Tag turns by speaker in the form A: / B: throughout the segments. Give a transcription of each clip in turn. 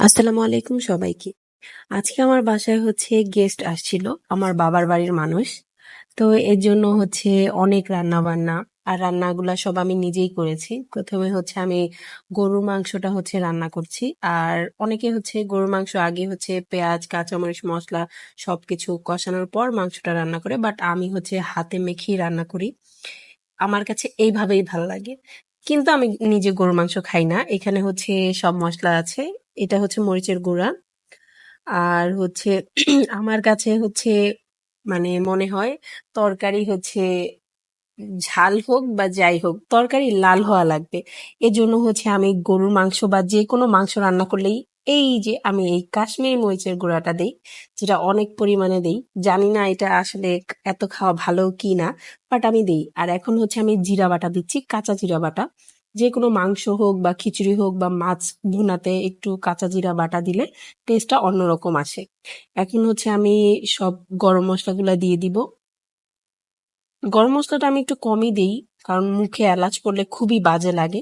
A: আসসালামু আলাইকুম সবাইকে। আজকে আমার বাসায় হচ্ছে গেস্ট আসছিল, আমার বাবার বাড়ির মানুষ। তো এর জন্য হচ্ছে অনেক রান্না-বান্না। আর রান্নাগুলা সব আমি নিজেই করেছি। প্রথমে হচ্ছে আমি গরুর মাংসটা হচ্ছে রান্না করছি। আর অনেকে হচ্ছে গরুর মাংস আগে হচ্ছে পেঁয়াজ, কাঁচামরিচ, মসলা সবকিছু কষানোর পর মাংসটা রান্না করে। বাট আমি হচ্ছে হাতে মেখেই রান্না করি। আমার কাছে এইভাবেই ভালো লাগে। কিন্তু আমি নিজে গরুর মাংস খাই না। এখানে হচ্ছে সব মশলা আছে। এটা হচ্ছে মরিচের গুঁড়া। আর হচ্ছে আমার কাছে হচ্ছে মানে মনে হয় তরকারি হচ্ছে ঝাল হোক বা যাই হোক তরকারি লাল হওয়া লাগবে। এজন্য হচ্ছে আমি গরুর মাংস বা যে কোনো মাংস রান্না করলেই এই যে আমি এই কাশ্মীরি মরিচের গুঁড়াটা দেই, যেটা অনেক পরিমাণে দেই। জানি না এটা আসলে এত খাওয়া ভালো কি না, বাট আমি দেই। আর এখন হচ্ছে আমি জিরা বাটা দিচ্ছি, কাঁচা জিরা বাটা। যেকোনো মাংস হোক বা খিচুড়ি হোক বা মাছ ভুনাতে একটু কাঁচা জিরা বাটা দিলে টেস্টটা অন্যরকম আসে। এখন হচ্ছে আমি সব গরম মশলাগুলো দিয়ে দিব। গরম মশলাটা আমি একটু কমই দিই, কারণ মুখে এলাচ পড়লে খুবই বাজে লাগে।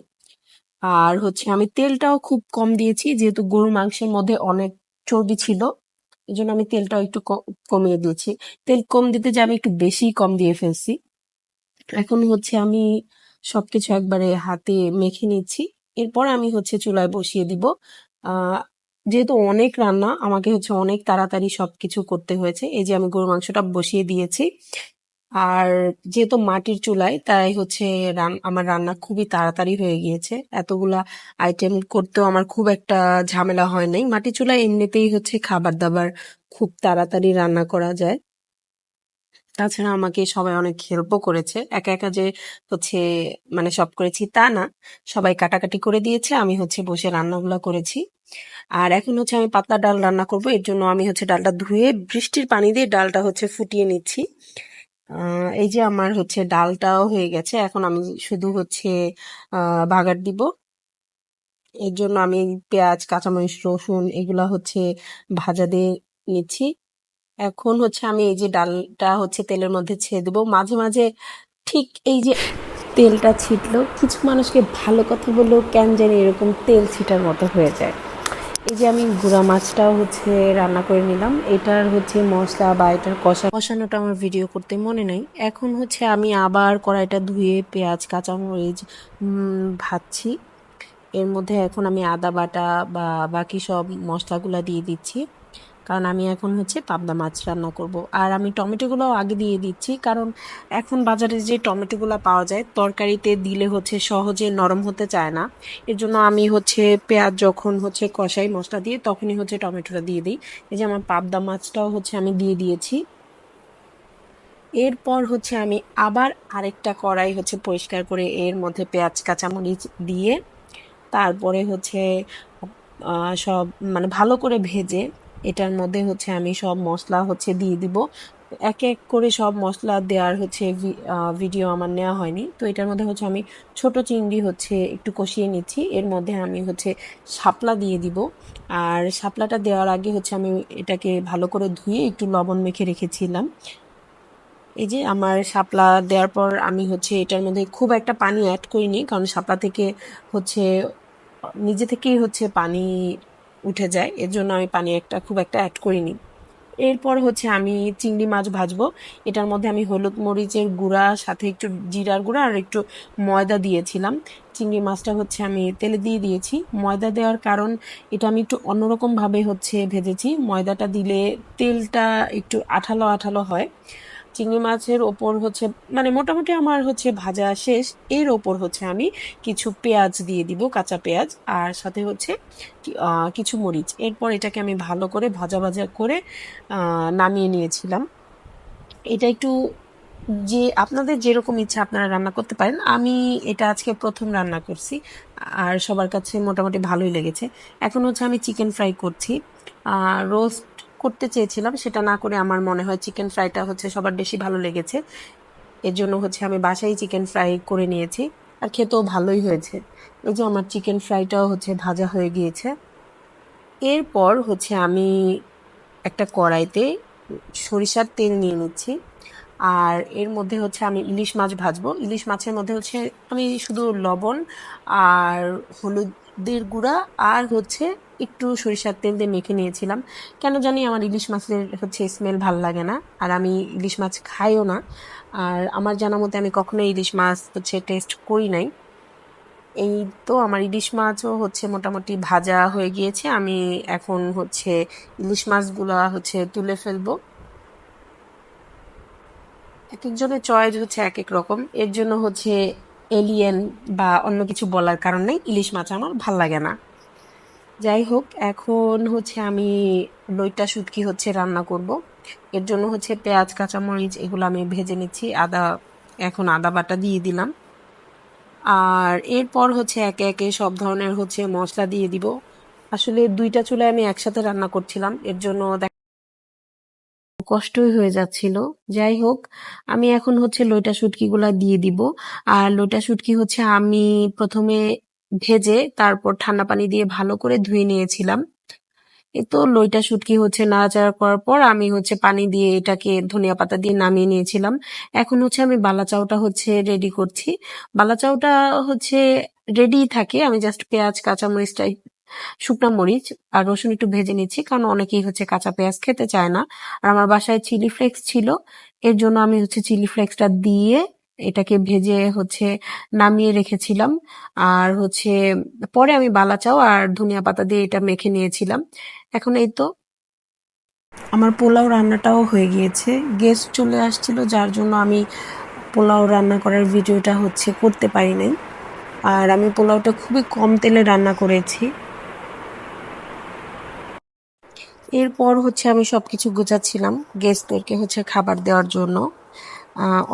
A: আর হচ্ছে আমি তেলটাও খুব কম দিয়েছি, যেহেতু গরুর মাংসের মধ্যে অনেক চর্বি ছিল। এই জন্য আমি তেলটাও একটু কমিয়ে দিয়েছি। তেল কম দিতে যে আমি একটু বেশিই কম দিয়ে ফেলছি। এখন হচ্ছে আমি সবকিছু একবারে হাতে মেখে নিচ্ছি। এরপর আমি হচ্ছে চুলায় বসিয়ে দিব। যেহেতু অনেক রান্না, আমাকে হচ্ছে অনেক তাড়াতাড়ি সব কিছু করতে হয়েছে। এই যে আমি গরুর মাংসটা বসিয়ে দিয়েছি। আর যেহেতু মাটির চুলায়, তাই হচ্ছে আমার রান্না খুবই তাড়াতাড়ি হয়ে গিয়েছে। এতগুলা আইটেম করতেও আমার খুব একটা ঝামেলা হয় নাই। মাটির চুলায় এমনিতেই হচ্ছে খাবার-দাবার খুব তাড়াতাড়ি রান্না করা যায়। তাছাড়া আমাকে সবাই অনেক হেল্পও করেছে। একা, একা যে হচ্ছে মানে সব করেছি তা না। সবাই কাটাকাটি করে দিয়েছে। আমি হচ্ছে বসে রান্নাগুলা করেছি। আর এখন হচ্ছে আমি পাতলা ডাল রান্না করব। এর জন্য আমি হচ্ছে ডালটা ধুয়ে বৃষ্টির পানি দিয়ে ডালটা হচ্ছে ফুটিয়ে নিচ্ছি। এই যে আমার হচ্ছে ডালটাও হয়ে গেছে। এখন আমি শুধু হচ্ছে বাগার দিব। এর জন্য আমি পেঁয়াজ, কাঁচামরিচ, রসুন এগুলা হচ্ছে ভাজা দিয়ে নিচ্ছি। এখন হচ্ছে আমি এই যে ডালটা হচ্ছে তেলের মধ্যে ছেড়ে দেবো। মাঝে, মাঝে ঠিক এই যে তেলটা ছিটলো, কিছু মানুষকে ভালো কথা বললেও কেন জানি এরকম তেল ছিটার মতো হয়ে যায়। এই যে আমি গুঁড়া মাছটাও হচ্ছে রান্না করে নিলাম। এটার হচ্ছে মশলা বা এটার কষা কষানোটা আমার ভিডিও করতে মনে নাই। এখন হচ্ছে আমি আবার কড়াইটা ধুয়ে পেঁয়াজ, কাঁচামরিচ ভাজছি। এর মধ্যে এখন আমি আদা বাটা বা বাকি সব মশলাগুলা দিয়ে দিচ্ছি। কারণ আমি এখন হচ্ছে পাবদা মাছ রান্না করব। আর আমি টমেটোগুলোও আগে দিয়ে দিচ্ছি, কারণ এখন বাজারে যে টমেটোগুলো পাওয়া যায়, তরকারিতে দিলে হচ্ছে সহজে নরম হতে চায় না। এর জন্য আমি হচ্ছে পেঁয়াজ যখন হচ্ছে কষাই মশলা দিয়ে, তখনই হচ্ছে টমেটোটা দিয়ে দিই। এই যে আমার পাবদা মাছটাও হচ্ছে আমি দিয়ে দিয়েছি। এরপর হচ্ছে আমি আবার আরেকটা কড়াই হচ্ছে পরিষ্কার করে এর মধ্যে পেঁয়াজ, কাঁচামরিচ দিয়ে, তারপরে হচ্ছে সব মানে ভালো করে ভেজে এটার মধ্যে হচ্ছে আমি সব মশলা হচ্ছে দিয়ে দিব। এক এক করে সব মশলা দেওয়ার হচ্ছে ভিডিও আমার নেওয়া হয়নি। তো এটার মধ্যে হচ্ছে আমি ছোট চিংড়ি হচ্ছে একটু কষিয়ে নিচ্ছি। এর মধ্যে আমি হচ্ছে শাপলা দিয়ে দিব। আর শাপলাটা দেওয়ার আগে হচ্ছে আমি এটাকে ভালো করে ধুয়ে একটু লবণ মেখে রেখেছিলাম। এই যে আমার শাপলা দেওয়ার পর আমি হচ্ছে এটার মধ্যে খুব একটা পানি অ্যাড করিনি। কারণ শাপলা থেকে হচ্ছে, নিজে থেকেই হচ্ছে পানি উঠে যায়। এর জন্য আমি পানি একটা খুব একটা অ্যাড করিনি। এরপর হচ্ছে আমি চিংড়ি মাছ ভাজবো। এটার মধ্যে আমি হলুদ মরিচের গুঁড়া, সাথে একটু জিরার গুঁড়া আর একটু ময়দা দিয়েছিলাম। চিংড়ি মাছটা হচ্ছে আমি তেলে দিয়ে দিয়েছি। ময়দা দেওয়ার কারণ এটা আমি একটু অন্যরকমভাবে হচ্ছে ভেজেছি। ময়দাটা দিলে তেলটা একটু আঠালো আঠালো হয়। চিংড়ি মাছের ওপর হচ্ছে মানে মোটামুটি আমার হচ্ছে ভাজা শেষ, এর ওপর হচ্ছে আমি কিছু পেঁয়াজ দিয়ে দিব, কাঁচা পেঁয়াজ, আর সাথে হচ্ছে কিছু মরিচ। এরপর এটাকে আমি ভালো করে ভাজা ভাজা করে নামিয়ে নিয়েছিলাম। এটা একটু যে, আপনাদের যেরকম ইচ্ছা আপনারা রান্না করতে পারেন। আমি এটা আজকে প্রথম রান্না করছি, আর সবার কাছে মোটামুটি ভালোই লেগেছে। এখন হচ্ছে আমি চিকেন ফ্রাই করছি। রোস্ট করতে চেয়েছিলাম, সেটা না করে আমার মনে হয় চিকেন ফ্রাইটা হচ্ছে সবার বেশি ভালো লেগেছে। এর জন্য হচ্ছে আমি বাসায় চিকেন ফ্রাই করে নিয়েছি, আর খেতেও ভালোই হয়েছে। এই যে আমার চিকেন ফ্রাইটাও হচ্ছে ভাজা হয়ে গিয়েছে। এরপর হচ্ছে আমি একটা কড়াইতে সরিষার তেল নিয়ে নিচ্ছি, আর এর মধ্যে হচ্ছে আমি ইলিশ মাছ ভাজবো। ইলিশ মাছের মধ্যে হচ্ছে আমি শুধু লবণ আর হলুদের গুঁড়া আর হচ্ছে একটু সরিষার তেল দিয়ে মেখে নিয়েছিলাম। কেন জানি আমার ইলিশ মাছের হচ্ছে স্মেল ভালো লাগে না, আর আমি ইলিশ মাছ খাইও না। আর আমার জানা মতে আমি কখনো ইলিশ মাছ হচ্ছে টেস্ট করি নাই। এই তো আমার ইলিশ মাছও হচ্ছে মোটামুটি ভাজা হয়ে গিয়েছে। আমি এখন হচ্ছে ইলিশ মাছগুলো হচ্ছে তুলে ফেলব। এক একজনের চয়েস হচ্ছে এক এক রকম। এর জন্য হচ্ছে এলিয়েন বা অন্য কিছু বলার কারণে ইলিশ মাছ আমার ভালো লাগে না। যাই হোক, এখন হচ্ছে আমি লইটা শুটকি হচ্ছে রান্না করব। এর জন্য হচ্ছে পেঁয়াজ, কাঁচামরিচ এগুলো আমি ভেজে নিচ্ছি। আদা, এখন আদা বাটা দিয়ে দিলাম। আর এরপর হচ্ছে একে একে সব ধরনের হচ্ছে মশলা দিয়ে দিব। আসলে দুইটা চুলায় আমি একসাথে রান্না করছিলাম, এর জন্য কষ্টই হয়ে যাচ্ছিল। যাই হোক, আমি এখন হচ্ছে লইটা শুটকিগুলা দিয়ে দিব। আর লইটা শুটকি হচ্ছে আমি প্রথমে ভেজে তারপর ঠান্ডা পানি দিয়ে ভালো করে ধুয়ে নিয়েছিলাম। তো লইটা শুটকি হচ্ছে নাড়াচাড়া করার পর আমি হচ্ছে পানি দিয়ে এটাকে ধনিয়া পাতা দিয়ে নামিয়ে নিয়েছিলাম। এখন হচ্ছে আমি বালাচাউটা হচ্ছে রেডি করছি। বালাচাউটা হচ্ছে রেডি থাকে, আমি জাস্ট পেঁয়াজ কাঁচামরিচটাই শুকনা মরিচ আর রসুন একটু ভেজে নিচ্ছি, কারণ অনেকেই হচ্ছে কাঁচা পেঁয়াজ খেতে চায় না। আর আমার বাসায় চিলি ফ্লেক্স ছিল, এর জন্য আমি হচ্ছে চিলি ফ্লেক্সটা দিয়ে এটাকে ভেজে হচ্ছে নামিয়ে রেখেছিলাম। আর হচ্ছে পরে আমি বালা বালাচাও আর ধনিয়া পাতা দিয়ে এটা মেখে নিয়েছিলাম। এখন এই তো। আমার পোলাও রান্নাটাও হয়ে গিয়েছে। গেস্ট চলে আসছিল, যার জন্য আমি পোলাও রান্না করার ভিডিওটা হচ্ছে করতে পারি নাই। আর আমি পোলাওটা খুবই কম তেলে রান্না করেছি। এরপর হচ্ছে আমি সবকিছু গোছাচ্ছিলাম গেস্টদেরকে হচ্ছে খাবার দেওয়ার জন্য।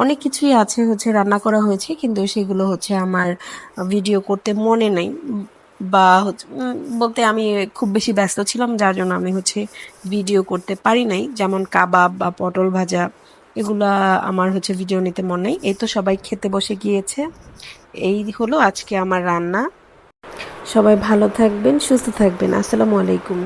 A: অনেক কিছুই আছে হচ্ছে রান্না করা হয়েছে, কিন্তু সেগুলো হচ্ছে আমার ভিডিও করতে মনে নেই। বা বলতে আমি খুব বেশি ব্যস্ত ছিলাম, যার জন্য আমি হচ্ছে ভিডিও করতে পারি নাই। যেমন কাবাব বা পটল ভাজা, এগুলা আমার হচ্ছে ভিডিও নিতে মনে নেই। এই তো সবাই খেতে বসে গিয়েছে। এই হলো আজকে আমার রান্না। সবাই ভালো থাকবেন, সুস্থ থাকবেন। আসসালামু আলাইকুম।